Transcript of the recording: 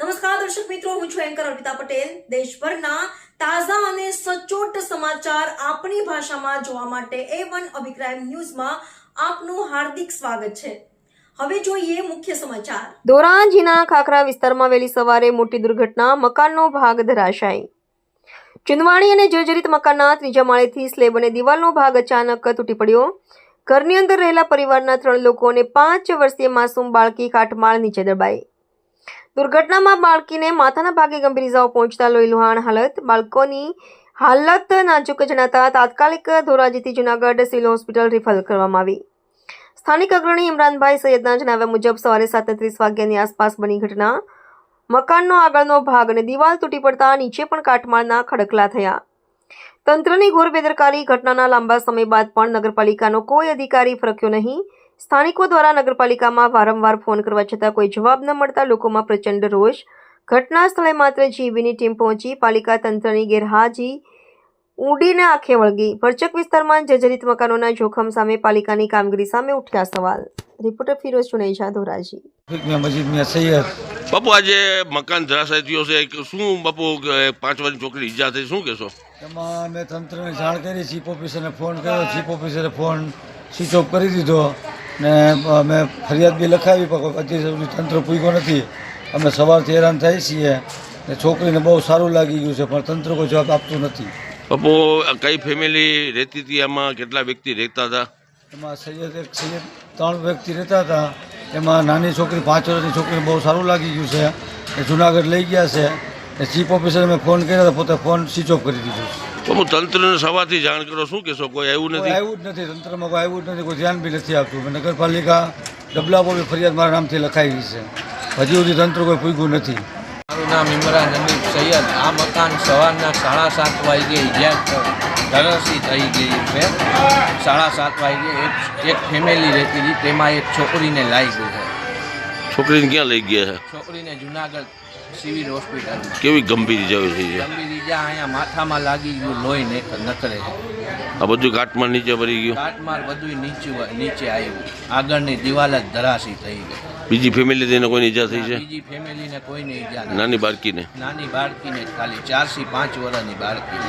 નમસ્કાર, દર્શક મિત્રો, હું છું એન્કર અર્પિતા પટેલ. દેશભરના તાજા અને સચોટ સમાચાર આપણી ભાષામાં જોવા માટે એ વન અભિપ્રાય ન્યૂઝમાં આપનું હાર્દિક સ્વાગત છે. હવે જોઈએ મુખ્ય સમાચાર. ધોરાજીના ખાખરા વિસ્તારમાં વહેલી સવારે મોટી દુર્ઘટના, મકાનનો ભાગ ધરાશાયી. ચુંદવાણી અને જર્જરિત મકાનના ત્રીજા માળેથી સ્લેબ અને દિવાલનો ભાગ અચાનક તૂટી પડ્યો. ઘરની અંદર રહેલા પરિવારના ત્રણ લોકો અને પાંચ વર્ષીય માસૂમ બાળકી કાટમાળ નીચે દબાઈ. દુર્ઘટનામાં બાળકીને માથાના ભાગે ગંભીર ઇજાઓ પહોંચતા લોહીલુહાણ હાલત. બાળકોની હાલત નાજુક જણાતા તાત્કાલિક ધોરાજીથી જુનાગઢ સિવિલ હોસ્પિટલ રિફર કરવામાં આવી. સ્થાનિક અગ્રણી ઇમરાનભાઈ સૈયદના જણાવ્યા મુજબ સવારે સાત ત્રીસ વાગ્યાની આસપાસ બની ઘટના. મકાનનો આગળનો ભાગ અને દિવાલ તૂટી પડતા નીચે પણ કાટમાળના ખડકલા થયા. તંત્રની ઘોર બેદરકારી ઘટનાના લાંબા સમય બાદ પણ નગરપાલિકાનો કોઈ અધિકારી ફરક્યો નહીં. સ્થાનિકો દ્વારા નગરપાલિકામાં વારંવાર ફોન કરવા છતાં કોઈ જવાબ ન મળતા લોકોમાં પ્રચંડ રોષ. ઘટના સ્થળે માત્ર જીબીની ટીમ પહોંચી પાલિકા તંત્રની ગેરહાજી ઊંડીને આંખે વળગી. ભરચક વિસ્તારમાં જર્જરિત મકાનોના જોખમ સામે પાલિકાની કામગીરી સામે ઉઠ્યા સવાલ. રિપોર્ટર ફિરોઝ ચુનેજા ધોરાજી મેં મજીદ મિયા સૈયદ. બાપુ આજે મકાન ધરાશાય થયો છે. શું બાપુ પાંચ વર્ષની છોકરી ઈજા થઈ શું કહેશો? એમાં મેં તંત્રને જાણ કરી ચીફ ઓફિસરને ફોન કર્યો. ચીફ ઓફિસરે ફોન સ્વિચ ઓફ કરી દીધો. ને અમે ફરિયાદ બી લખાવી પણ સુધી તંત્ર પૂગ્યો નથી. અમે સવારથી હેરાન થઈ છીએ ને છોકરીને બહુ સારું લાગી ગયું છે પણ તંત્ર કોઈ જવાબ આપતું નથી. આ કઈ ફેમિલી રહેતી હતી? એમાં કેટલા વ્યક્તિ રહેતા હતા? એમાં સૈયદ એક સૈયદ ત્રણ વ્યક્તિ રહેતા હતા. એમાં નાની છોકરી પાંચ વર્ષની છોકરીને બહુ સારું લાગી ગયું છે. એ જુનાગઢ લઈ ગયા છે. ચીફ ઓફિસરને મેં ફોન કર્યો તો પોતે ફોન સ્વિચ ઓફ કરી દીધો બાપુ તંત્રને સવારથી જાણ કરો શું કહેશો કોઈ આવ્યું નથી? આવ્યું જ નથી તંત્રમાં કોઈ આવ્યું જ નથી કોઈ ધ્યાન બી નથી આપતું. નગરપાલિકા ડબલા પર બી ફરિયાદ મારા નામથી લખાઈ છે. હજી સુધી તંત્ર કોઈ પૂગ્યું નથી. મારું નામ ઇમરાન હમીદ સૈયદ. આ મકાન સવારના સાડા સાત વાગે ઇજા ધરસી થઈ ગઈ છે. સાડા સાત વાગે એક એક ફેમિલી રહેતી હતી. તેમાં એક છોકરીને લાવી ગયું છે. છોકરીને ક્યાં લઈ ગયા છે? છોકરીને જુનાગઢ સિવિલ હોસ્પિટલ કેવી ગંભીર ઇજાઓ થઈ છે? ગંભીર ઇજા અહીંયા માથામાં લાગી ગયું લોહી ને નકરે આ બધું ઘાટમાં નીચે ભરી ગયું? કાટમાર બધું નીચે નીચે આવ્યું. આગળની દિવાલ જ ધરાશી થઈ ગઈ. બીજી ફેમિલી થઈને કોઈની ઈજા થઈ છે? બીજી ફેમિલીને કોઈને ઈજા. નાની બાળકીને? નાની બાળકીને ખાલી ચારથી પાંચ વર્ષની બાળકી